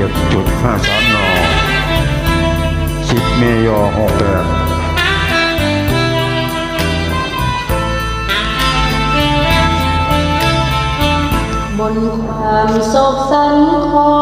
เจ็ดจุดห้าสามนอสิบเมยอหกแปดบนความโศกสันขอ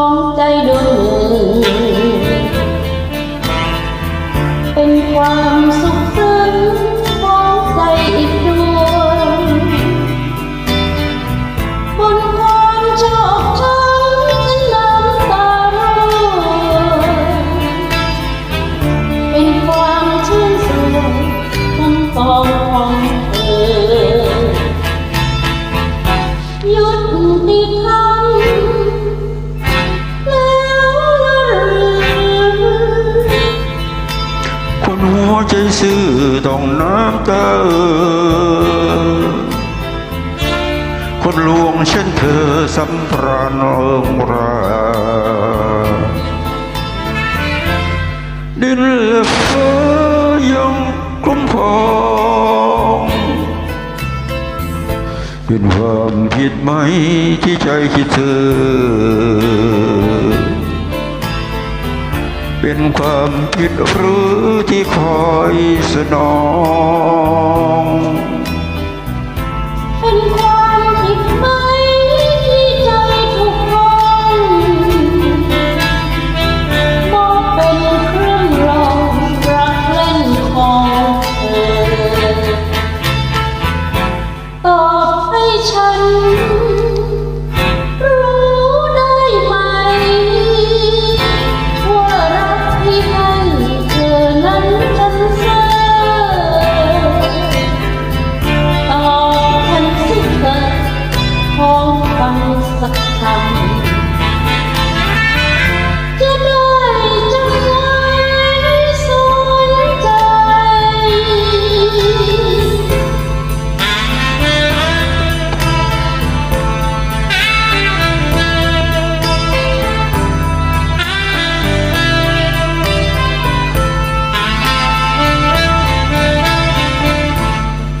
ของเธอยุติธรรมแล้วละหรือคนหัวใจซื่อต้องน้ำตาคนลวงเช่นเธอสัมพรานเอิงราดินและฟ้ายังคุ้มครอ เป็นความผิดไหมที่ใจคิดเธอ เป็นความผิดหรือที่คอยสนอง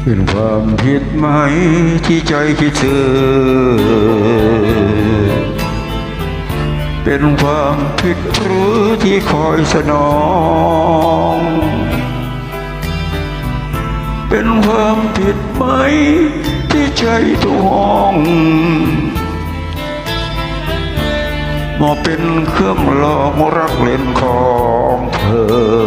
เป็นความผิดไหมที่ใจคิดเธอ เป็นความผิดหรือที่คอยสนอง เป็นความผิดไหมที่ใจทุกห้องมอบเป็นเครื่องลองรักเล่นของเธอ